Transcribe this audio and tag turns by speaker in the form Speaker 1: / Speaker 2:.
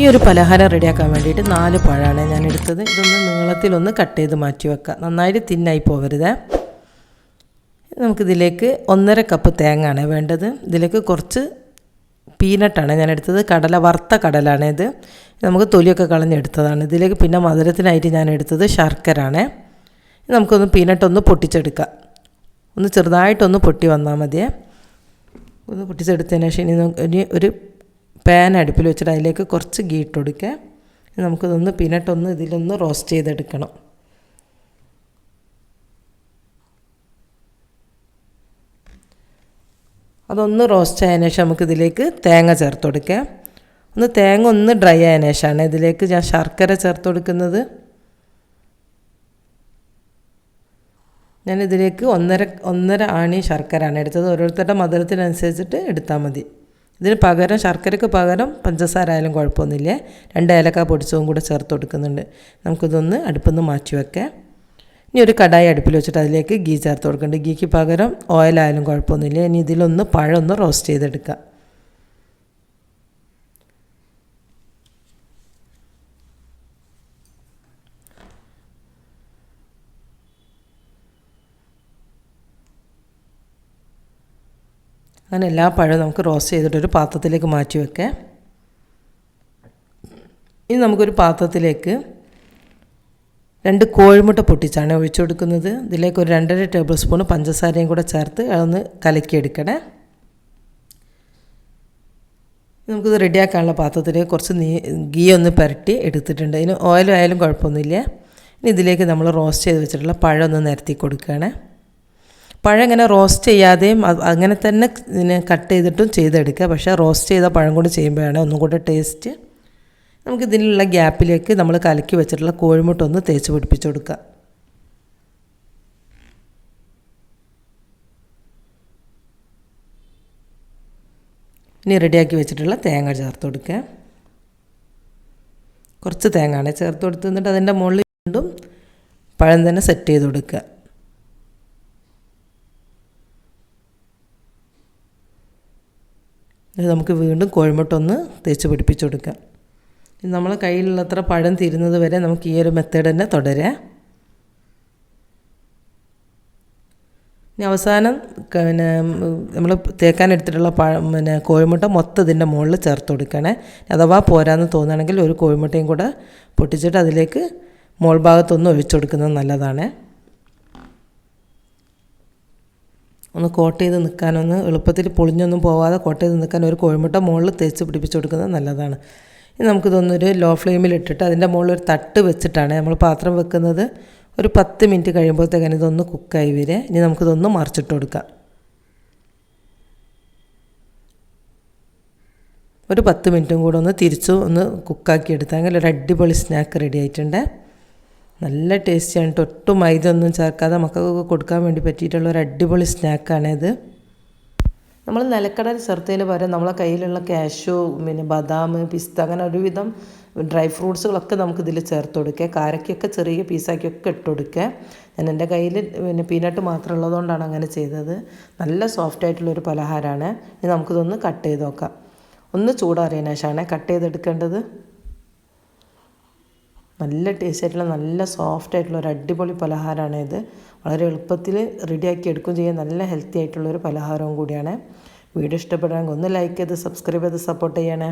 Speaker 1: ഈ ഒരു പലഹാരം റെഡിയാക്കാൻ വേണ്ടിയിട്ട് നാല് പഴമാണ് ഞാൻ എടുത്തത്. ഇതൊന്ന് നീളത്തിലൊന്ന് കട്ട് ചെയ്ത് മാറ്റി വെക്കാം. നന്നായിട്ട് തിന്നായി പോകരുത് നമുക്കിതിലേക്ക് ഒന്നര കപ്പ് തേങ്ങയാണ് വേണ്ടത്. ഇതിലേക്ക് കുറച്ച് പീനട്ടാണ് ഞാൻ എടുത്തത്. കടല വറുത്ത കടലാണ് ഇത്. നമുക്ക് തൊലിയൊക്കെ കളഞ്ഞെടുത്തതാണ്. ഇതിലേക്ക് പിന്നെ മധുരത്തിനായിട്ട് ഞാൻ എടുത്തത് ശർക്കരാണ് നമുക്കൊന്ന് പീനട്ടൊന്ന് പൊട്ടിച്ചെടുക്കാം. ഒന്ന് ചെറുതായിട്ടൊന്ന് പൊട്ടി വന്നാൽ മതിയേ. ഒന്ന് പൊട്ടിച്ചെടുത്തതിന് ശേഷം ഇനി ഒരു പാൻ അടുപ്പിൽ വെച്ചിട്ട് അതിലേക്ക് കുറച്ച് ഗീ ഇട്ട് കൊടുക്കുക. നമുക്കിതൊന്ന് പിന്നിട്ടൊന്ന് ഇതിലൊന്ന് റോസ്റ്റ് ചെയ്തെടുക്കണം. അതൊന്ന് റോസ്റ്റ് ആയതിനു ശേഷം നമുക്കിതിലേക്ക് തേങ്ങ ചേർത്ത് കൊടുക്കുക. ഒന്ന് തേങ്ങ ഒന്ന് ഡ്രൈ ആയതിനു ശേഷമാണ് ഇതിലേക്ക് ഞാൻ ശർക്കര ചേർത്ത് കൊടുക്കുന്നത്. ഞാനിതിലേക്ക് ഒന്നര ഒന്നര ആണി ശർക്കരയാണ് എടുത്തത്. ഓരോരുത്തരുടെ മധുരത്തിനനുസരിച്ചിട്ട് എടുത്താൽ മതി. ഇതിന് പകരം ശർക്കരയ്ക്ക് പകരം പഞ്ചസാര ആയാലും കുഴപ്പമൊന്നുമില്ല. രണ്ട് ഏലക്ക പൊടിച്ചതും കൂടെ ചേർത്ത് കൊടുക്കുന്നുണ്ട്. നമുക്കിതൊന്ന് അടുപ്പൊന്ന് മാറ്റി വെക്കാം. ഇനി ഒരു കടായി അടുപ്പിൽ വെച്ചിട്ട് അതിലേക്ക് ഗീ ചേർത്ത് കൊടുക്കുന്നുണ്ട്. ഗീക്ക് പകരം ഓയിലായാലും കുഴപ്പമൊന്നുമില്ല. ഇനി ഇതിലൊന്ന് പഴം ഒന്ന് റോസ്റ്റ് ചെയ്തെടുക്കാം. അങ്ങനെ എല്ലാ പഴവും നമുക്ക് റോസ്റ്റ് ചെയ്തിട്ടൊരു പാത്രത്തിലേക്ക് മാറ്റി വെക്കാം. ഇനി നമുക്കൊരു പാത്രത്തിലേക്ക് രണ്ട് കോഴിമുട്ട പൊട്ടിച്ചാണ് ഒഴിച്ചു കൊടുക്കുന്നത്. ഇതിലേക്ക് ഒരു രണ്ടര ടേബിൾ സ്പൂൺ പഞ്ചസാരയും കൂടെ ചേർത്ത് അതൊന്ന് കലക്കിയെടുക്കണേ. നമുക്കിത് റെഡിയാക്കാനുള്ള പാത്രത്തിലേക്ക് കുറച്ച് നീ ഗീ ഒന്ന് പുരട്ടി എടുത്തിട്ടുണ്ട്. ഇതിന് ഓയിൽ ആയാലും കുഴപ്പമൊന്നുമില്ല. ഇനി ഇതിലേക്ക് നമ്മൾ റോസ്റ്റ് ചെയ്ത് വെച്ചിട്ടുള്ള പഴം ഒന്ന് നിരത്തി കൊടുക്കുകയാണ്. പഴം ഇങ്ങനെ റോസ്റ്റ് ചെയ്യാതെയും അങ്ങനെ തന്നെ ഇതിനെ കട്ട് ചെയ്തിട്ടും ചെയ്തെടുക്കുക. പക്ഷേ റോസ്റ്റ് ചെയ്ത പഴം കൊണ്ട് ചെയ്യുമ്പോഴാണ് ഒന്നും കൂടെ ടേസ്റ്റ് നമുക്ക് ഇതിനുള്ള ഗ്യാപ്പിലേക്ക് നമ്മൾ കലക്കി വെച്ചിട്ടുള്ള കോഴിമുട്ട ഒന്ന് തേച്ച് പിടിപ്പിച്ച് കൊടുക്കുക. ഇനി റെഡിയാക്കി വെച്ചിട്ടുള്ള തേങ്ങ ചേർത്ത് കൊടുക്കുക. കുറച്ച് തേങ്ങയാണ് ചേർത്ത് കൊടുത്ത് എന്നിട്ട് അതിന്റെ മുകളിൽ വീണ്ടും പഴം തന്നെ സെറ്റ് ചെയ്ത് കൊടുക്കുക. നമുക്ക് വീണ്ടും കോഴിമുട്ടൊന്ന് തേച്ച് പിടിപ്പിച്ചു കൊടുക്കാം. നമ്മൾ കയ്യിലുള്ളത്ര പഴം തീരുന്നത് വരെ നമുക്ക് ഈ ഒരു മെത്തേഡ് തന്നെ തുടരാം. ഇനി അവസാനം പിന്നെ നമ്മൾ തേക്കാൻ എടുത്തിട്ടുള്ള പഴം പിന്നെ കോഴിമുട്ട മൊത്തം ഇതിന്റെ മുകളിൽ ചേർത്ത് കൊടുക്കണേ. അഥവാ പോരാന്ന് തോന്നുകയാണെങ്കിൽ ഒരു കോഴിമുട്ടയും കൂടെ പൊട്ടിച്ചിട്ട് അതിലേക്ക് മുകൾ ഭാഗത്തൊന്ന് ഒഴിച്ചു കൊടുക്കുന്നത് നല്ലതാണ്. ഒന്ന് കോട്ട് ചെയ്ത് നിൽക്കാനൊന്ന് എളുപ്പത്തിൽ പൊളിഞ്ഞൊന്നും പോവാതെ കോട്ട് ചെയ്ത് നിൽക്കാൻ ഒരു കോഴിമുട്ട മുകളിൽ തേച്ച് പിടിപ്പിച്ച് കൊടുക്കുന്നത് നല്ലതാണ്. ഇനി നമുക്കിതൊന്നൊരു ലോ ഫ്ലെയിമിൽ ഇട്ടിട്ട് അതിന്റെ മുകളിൽ ഒരു തട്ട് വെച്ചിട്ടാണ് നമ്മൾ പാത്രം വെക്കുന്നത്. ഒരു പത്ത് മിനിറ്റ് കഴിയുമ്പോഴത്തേക്കാണ് ഇതൊന്ന് കുക്കായി വരെ ഇനി നമുക്കിതൊന്ന് മറിച്ചിട്ട് കൊടുക്കാം. ഒരു പത്ത് മിനിറ്റും കൂടെ ഒന്ന് തിരിച്ചു ഒന്ന് കുക്കാക്കി എടുത്താൽ ഒരു അടിപൊളി സ്നാക്ക് റെഡി ആയിട്ടുണ്ട്. നല്ല ടേസ്റ്റിയാണ്. കേട്ടോ ഒട്ടും മൈദ ഒന്നും ചേർക്കാതെ മക്കൾക്കൊക്കെ കൊടുക്കാൻ വേണ്ടി പറ്റിയിട്ടുള്ള ഒരു അടിപൊളി സ്നാക്കാണിത് നമ്മൾ നിലക്കടൽ ചേർത്തതിന് പകരം നമ്മളെ കയ്യിലുള്ള കാഷ്യൂ പിന്നെ ബദാം പിസ്ത അങ്ങനെ ഒരുവിധം ഡ്രൈ ഫ്രൂട്ട്സുകളൊക്കെ നമുക്ക് ഇതിൽ ചേർത്ത് കൊടുക്കുക. കാരക്കൊക്കെ ചെറിയ പീസാക്കിയൊക്കെ ഇട്ട് കൊടുക്കുക. ഞാൻ എന്റെ കയ്യിൽ പിന്നെ പീനട്ട് മാത്രം ഉള്ളതുകൊണ്ടാണ് അങ്ങനെ ചെയ്തത്. നല്ല സോഫ്റ്റ് ആയിട്ടുള്ളൊരു പലഹാരമാണ്. ഇനി നമുക്കിതൊന്ന് കട്ട് ചെയ്ത് നോക്കാം. ഒന്ന് ചൂടാറിയതിനു ശേഷമാണ് കട്ട് ചെയ്തെടുക്കേണ്ടത്. നല്ല ടേസ്റ്റ് ആയിട്ടുള്ള നല്ല സോഫ്റ്റ് ആയിട്ടുള്ള ഒരു അടിപൊളി പലഹാരമാണ് ഇത്. വളരെ എളുപ്പത്തിൽ റെഡിയാക്കി എടുക്കുകയും ചെയ്യാൻ നല്ല ഹെൽത്തി ആയിട്ടുള്ള ഒരു പലഹാരവും കൂടിയാണ്. വീഡിയോ ഇഷ്ടപ്പെടുകയാണെങ്കിൽ ഒന്ന് ലൈക്ക് ചെയ്ത് സബ്സ്ക്രൈബ് ചെയ്ത് സപ്പോർട്ട് ചെയ്യണേ.